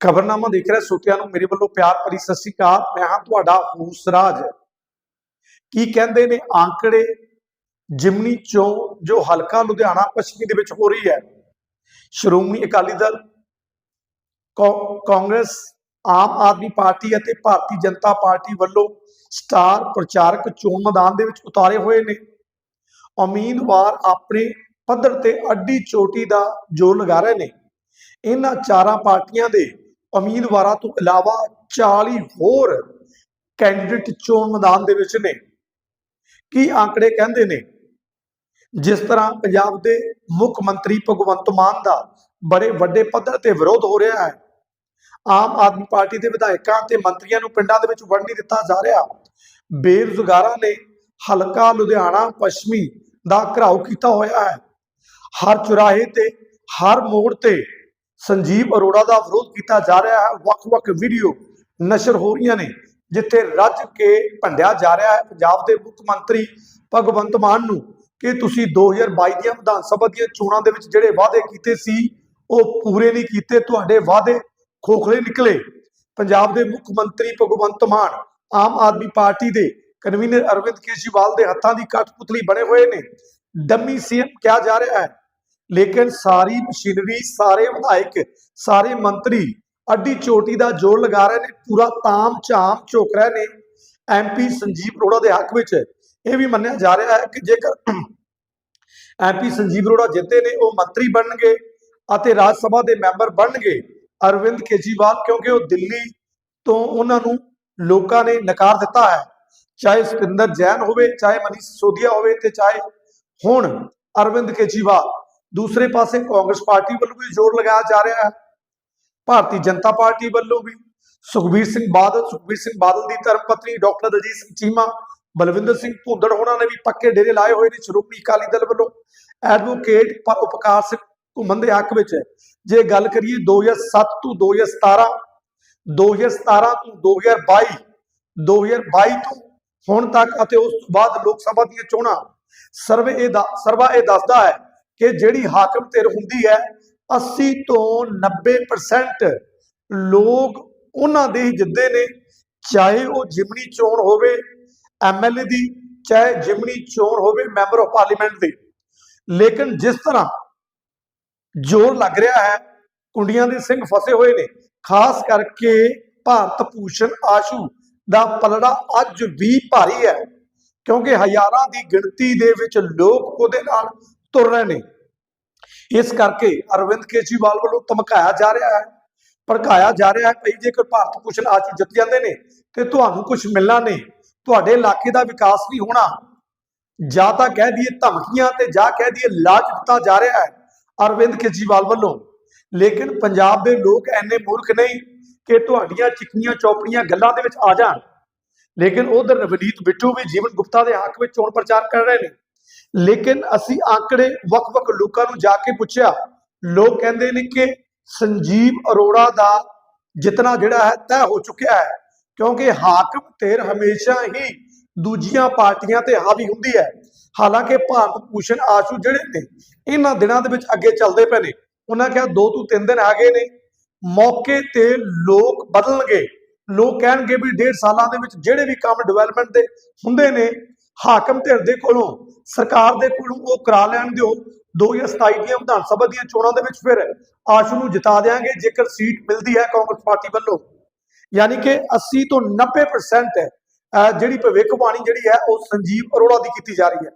ਖਬਰਨਾਮਾ ਦੇਖ ਰਿਹਾ, ਸੋਤਿਆਂ ਨੂੰ ਮੇਰੇ ਵੱਲੋਂ ਪਿਆਰ ਭਰੀ ਸਤਿ ਸ੍ਰੀ ਅਕਾਲ। ਮੈਂ ਹਾਂ ਤੁਹਾਡਾ ਹੂਸਰਾਜ। ਕੀ ਕਹਿੰਦੇ ਨੇ ਆંકੜੇ ਜਿਮਨੀ ਚੋਂ ਜੋ ਹਲਕਾ ਲੁਧਿਆਣਾ ਪੱਛਮੀ ਦੇ ਵਿੱਚ ਹੋ ਰਹੀ ਹੈ। ਸ਼੍ਰੋਮਣੀ ਅਕਾਲੀ ਦਲ ਕਾਂਗਰਸ, ਆਮ ਆਦਮੀ ਪਾਰਟੀ ਅਤੇ ਭਾਰਤੀ ਜਨਤਾ ਪਾਰਟੀ ਵੱਲੋਂ ਸਟਾਰ ਪ੍ਰਚਾਰਕ ਚੋਣ ਮੈਦਾਨ ਦੇ ਵਿੱਚ ਉਤਾਰੇ ਹੋਏ ਨੇ। ਉਮੀਦਵਾਰ ਆਪਣੇ ਪੱਧਰ ਤੇ ਅੱਡੀ ਚੋਟੀ ਦਾ ਜੋਰ ਲਗਾ ਰਹੇ ਨੇ। ਇਹਨਾਂ ਚਾਰਾਂ ਪਾਰਟੀਆਂ ਦੇ ਉਮੀਦਵਾਰਾਂ ਤੋਂ ਇਲਾਵਾ 40 ਹੋਰ ਕੈਂਡੀਡੇਟ ਚੋਣ ਮੈਦਾਨ ਦੇ ਵਿੱਚ ਨੇ। ਕੀ ਆંકੜੇ ਕਹਿੰਦੇ ਨੇ? ਜਿਸ ਤਰ੍ਹਾਂ ਪੰਜਾਬ ਦੇ ਮੁੱਖ ਮੰਤਰੀ ਭਗਵੰਤ ਮਾਨ ਦਾ ਬੜੇ ਵੱਡੇ ਪੱਧਰ ਤੇ ਵਿਰੋਧ ਹੋ ਰਿਹਾ ਹੈ, ਆਮ ਆਦਮੀ ਪਾਰਟੀ ਦੇ ਵਿਧਾਇਕਾਂ ਤੇ ਮੰਤਰੀਆਂ ਨੂੰ ਪਿੰਡਾਂ ਦੇ ਵਿੱਚ ਵੜਨ ਨਹੀਂ ਦਿੱਤਾ ਜਾ ਰਿਹਾ। ਬੇਰੁਜ਼ਗਾਰਾਂ ਨੇ ਹਲਕਾ ਲੁਧਿਆਣਾ ਪੱਛਮੀ ਦਾ ਘਰਾਓ ਕੀਤਾ ਹੋਇਆ ਹੈ। ਹਰ ਚੁਰਾਹੇ ਤੇ ਹਰ ਮੋੜ ਤੇ ਸੰਜੀਵ ਅਰੋੜਾ ਦਾ ਵਿਰੋਧ ਕੀਤਾ ਜਾ ਰਿਹਾ ਹੈ। ਵੱਖ-ਵੱਖ ਵੀਡੀਓ ਨਸ਼ਰ ਹੋ ਰਹੀਆਂ ਨੇ, ਜਿੱਥੇ ਰੱਜ ਕੇ ਭੰਡਿਆ ਜਾ ਰਿਹਾ ਹੈ। ਪੰਜਾਬ ਦੇ ਮੁੱਖ ਮੰਤਰੀ ਭਗਵੰਤ ਮਾਨ ਨੂੰ ਕਿ ਤੁਸੀਂ 2022 ਦੀਆਂ ਵਿਧਾਨ ਸਭਾ ਦੀਆਂ ਚੋਣਾਂ ਦੇ ਵਿੱਚ ਜਿਹੜੇ ਵਾਅਦੇ ਕੀਤੇ ਸੀ, ਉਹ ਪੂਰੇ ਨਹੀਂ ਕੀਤੇ। ਤੁਹਾਡੇ ਵਾਅਦੇ ਖੋਖਲੇ ਨਿਕਲੇ। ਪੰਜਾਬ ਦੇ ਮੁੱਖ ਮੰਤਰੀ ਭਗਵੰਤ ਮਾਨ ਆਮ ਆਦਮੀ ਪਾਰਟੀ ਦੇ ਕਨਵੀਨਰ ਅਰਵਿੰਦ ਕੇਜਰੀਵਾਲ ਦੇ ਹੱਥਾਂ ਦੀ ਕਠਪੁਤਲੀ ਬਣੇ ਹੋਏ ਨੇ। ਡੰਮੀ ਸੀਐਮ ਕਿਹਾ ਜਾ ਰਿਹਾ ਹੈ ਲੇਕਿਨ ਸਾਰੀ ਮਸ਼ੀਨਰੀ, ਸਾਰੇ ਵਿਧਾਇਕ, ਸਾਰੇ ਮੰਤਰੀ ਅੱਡੀ ਚੋਟੀ ਦਾ ਜੋਰ ਲਗਾ ਰਹੇ ਨੇ, ਪੂਰਾ ਤਾਮ ਝਾਮ ਝੋਕ ਰਹੇ ਨੇ। ਐਮਪੀ ਸੰਜੀਵ ਅਰੋੜਾ ਦੇ ਹੱਕ ਵਿੱਚ ਇਹ ਵੀ ਮੰਨਿਆ ਜਾ ਰਿਹਾ ਹੈ ਕਿ ਜੇਕਰ ਐਮਪੀ ਸੰਜੀਵ ਅਰੋੜਾ ਜਿੱਤੇ ਨੇ, ਉਹ ਮੰਤਰੀ ਬਣਨਗੇ ਅਤੇ ਰਾਜ ਸਭਾ ਦੇ ਮੈਂਬਰ ਬਣਨਗੇ ਅਰਵਿੰਦ ਕੇਜਰੀਵਾਲ, ਕਿਉਂਕਿ ਉਹ ਦਿੱਲੀ ਤੋਂ ਉਹਨਾਂ ਨੂੰ ਲੋਕਾਂ ਨੇ ਨਕਾਰ ਦਿੱਤਾ ਹੈ। ਚਾਹੇ ਸਤਿੰਦਰ ਜੈਨ ਹੋਵੇ, ਚਾਹੇ ਮਨੀਸ਼ ਸਿਸੋਦੀਆ ਹੋਵੇ ਤੇ ਚਾਹੇ ਹੁਣ ਅਰਵਿੰਦ ਕੇਜਰੀਵਾਲ। ਦੂਸਰੇ ਪਾਸੇ ਕਾਂਗਰਸ ਪਾਰਟੀ ਵੱਲੋਂ ਵੀ ਜ਼ੋਰ ਲਗਾਇਆ ਜਾ ਰਿਹਾ ਹੈ। ਭਾਰਤੀ ਜਨਤਾ ਪਾਰਟੀ ਵੱਲੋਂ ਵੀ ਸੁਖਬੀਰ ਸਿੰਘ ਬਾਦਲ, ਸੁਖਬੀਰ ਸਿੰਘ ਬਾਦਲ ਦੀ ਧਰਮ ਪਤਨੀ ਡਾਕਟਰ ਦਲਜੀਤ ਸਿੰਘ ਚੀਮਾ, ਬਲਵਿੰਦਰ ਸਿੰਘ ਭੁੰਦੜ ਹੋਣਾ ਨੇ ਵੀ ਪੱਕੇ ਡੇਰੇ ਲਾਏ ਹੋਏ ਨੇ ਸ਼੍ਰੋਮਣੀ ਅਕਾਲੀ ਦਲ ਵੱਲੋਂ। ਐਡਵੋਕੇਟ ਉਪਕਾਰ ਸਿੰਘ ਘੁੰਮਣ ਦੇ ਹੱਕ ਵਿੱਚ ਜੇ ਗੱਲ ਕਰੀਏ 2007 ਤੋਂ 2017 2017 ਤੋਂ 2022 2022 ਤੋਂ ਹੁਣ ਤੱਕ ਅਤੇ ਉਸ ਤੋਂ ਬਾਅਦ ਲੋਕ ਸਭਾ ਦੀਆਂ ਚੋਣਾਂ, ਸਰਵੇ ਇਹ ਦਾ, ਸਰਵਾ ਇਹ ਦੱਸਦਾ ਹੈ ਕਿ ਜਿਹੜੀ ਹਾਕਮ ਧਿਰ ਹੁੰਦੀ ਹੈ 80 ਤੋਂ 90% ਲੋਕ ਉਹਨਾਂ ਦੇ ਹੀ ਜਿੱਦੇ ਨੇ, ਚਾਹੇ ਉਹ ਜਿਮਨੀ ਚੋਣ ਹੋਵੇ ਐਮਐਲਏ ਦੀ, ਚਾਹੇ ਜਿਮਨੀ ਚੋਣ ਹੋਵੇ ਮੈਂਬਰ ਆਫ ਪਾਰਲੀਮੈਂਟ ਦੀ। ਲੇਕਿਨ ਜਿਸ ਤਰ੍ਹਾਂ ਜ਼ੋਰ ਲੱਗ ਰਿਹਾ ਹੈ, ਕੁੰਡੀਆਂ ਦੇ ਸਿੰਘ ਫਸੇ ਹੋਏ ਨੇ, ਖਾਸ ਕਰਕੇ ਭਾਰਤ ਭੂਸ਼ਣ ਆਸ਼ੂ ਦਾ ਪਲੜਾ ਅੱਜ ਵੀ ਭਾਰੀ ਹੈ, ਕਿਉਂਕਿ ਹਜ਼ਾਰਾਂ ਦੀ ਗਿਣਤੀ ਦੇ ਵਿੱਚ ਲੋਕ ਉਹਦੇ ਨਾਲ ਤੁਰ ਰਹੇ ਨੇ। ਇਸ ਕਰਕੇ ਅਰਵਿੰਦ ਕੇਜਰੀਵਾਲ ਵੱਲੋਂ ਧਮਕਾਇਆ ਜਾ ਰਿਹਾ ਹੈ, ਭੜਕਾਇਆ ਜਾ ਰਿਹਾ ਹੈ। ਭਈ ਜੇਕਰ ਭਾਰਤ ਭੂਸ਼ਣ ਆਸ਼ੂ ਜਿੱਤ ਜਾਂਦੇ ਨੇ ਤੇ ਤੁਹਾਨੂੰ ਕੁਝ ਮਿਲਣਾ ਨਹੀਂ। ਤੁਹਾਡੇ ਇਲਾਕੇ ਦਾ ਵਿਕਾਸ ਨਹੀਂ ਹੋਣਾ। ਜਾਂ ਤਾਂ ਕਹਿ ਦਈਏ ਧਮਕੀਆਂ ਤੇ ਜਾਂ ਕਹਿ ਦਈਏ ਲਾਜ ਦਿੱਤਾ ਜਾ ਰਿਹਾ ਹੈ ਅਰਵਿੰਦ ਕੇਜਰੀਵਾਲ ਵੱਲੋਂ। ਲੇਕਿਨ ਪੰਜਾਬ ਦੇ ਲੋਕ ਐਨੇ ਮੂਰਖ ਨਹੀਂ ਕਿ ਤੁਹਾਡੀਆਂ ਚਿਕਨੀਆਂ ਚੌਪੜੀਆਂ ਗੱਲਾਂ ਦੇ ਵਿੱਚ ਆ ਜਾਣ। ਲੇਕਿਨ ਉਧਰ ਰਵਨੀਤ ਬਿੱਟੂ ਵੀ ਜੀਵਨ ਗੁਪਤਾ ਦੇ ਹੱਕ ਵਿੱਚ ਚੋਣ ਪ੍ਰਚਾਰ ਕਰ ਰਹੇ ਨੇ। ਲੇਕਿਨ ਅਸੀਂ ਆંકੜੇ ਵੱਖ-ਵੱਖ ਲੋਕਾਂ ਨੂੰ ਜਾ ਕੇ ਪੁੱਛਿਆ, ਲੋਕ ਕਹਿੰਦੇ ਨੇ ਕਿ ਸੰਜੀਵ ਅਰੋੜਾ ਦਾ ਜਿਤਨਾ ਜਿਹੜਾ ਹੈ ਤੈਅ ਹੋ ਚੁੱਕਿਆ ਹੈ, ਕਿਉਂਕਿ ਹਾਕਮ ਧਿਰ ਹਮੇਸ਼ਾ ਹੀ ਦੂਜੀਆਂ ਪਾਰਟੀਆਂ ਤੇ ਹਾਵੀ ਹੁੰਦੀ ਹੈ। ਹਾਲਾਂਕਿ ਭਾਰਤ ਭੂਸ਼ਣ ਆਸ਼ੂ ਜਿਹੜੇ ਨੇ, ਇਹਨਾਂ ਦਿਨਾਂ ਦੇ ਵਿੱਚ ਅੱਗੇ ਚੱਲਦੇ ਪਏ ਨੇ। ਉਹਨਾਂ ਕਿਹਾ, ਦੋ ਤੋਂ ਤਿੰਨ ਦਿਨ ਆ ਗਏ ਨੇ, ਮੌਕੇ ਤੇ ਲੋਕ ਬਦਲਣਗੇ। ਲੋਕ ਕਹਿਣਗੇ ਵੀ ਡੇਢ ਸਾਲਾਂ ਦੇ ਵਿੱਚ ਜਿਹੜੇ ਵੀ ਕੰਮ ਡਿਵੈਲਪਮੈਂਟ ਦੇ ਹੁੰਦੇ ਨੇ ਹਾਕਮ ਧਿਰ ਦੇ ਕੋਲੋਂ, ਸਰਕਾਰ ਦੇ ਕੋਲੋਂ ਉਹ ਕਰਾ ਲੈਣ ਦਿਓ। 2027 ਦੀਆਂ ਵਿਧਾਨ ਸਭਾ ਦੀਆਂ ਚੋਣਾਂ ਦੇ ਵਿੱਚ ਫਿਰ ਆਸ਼ੂ ਨੂੰ ਜਿਤਾ ਦੇਾਂਗੇ ਜੇਕਰ ਸੀਟ ਮਿਲਦੀ ਹੈ ਕਾਂਗਰਸ ਪਾਰਟੀ ਵੱਲੋਂ। ਯਾਨੀ ਕਿ 80 ਤੋਂ 90% ਅਹ ਜਿਹੜੀ ਭਵਿੱਖਬਾਣੀ ਜਿਹੜੀ ਹੈ, ਉਹ ਸੰਜੀਵ ਅਰੋੜਾ ਦੀ ਕੀਤੀ ਜਾ ਰਹੀ ਹੈ।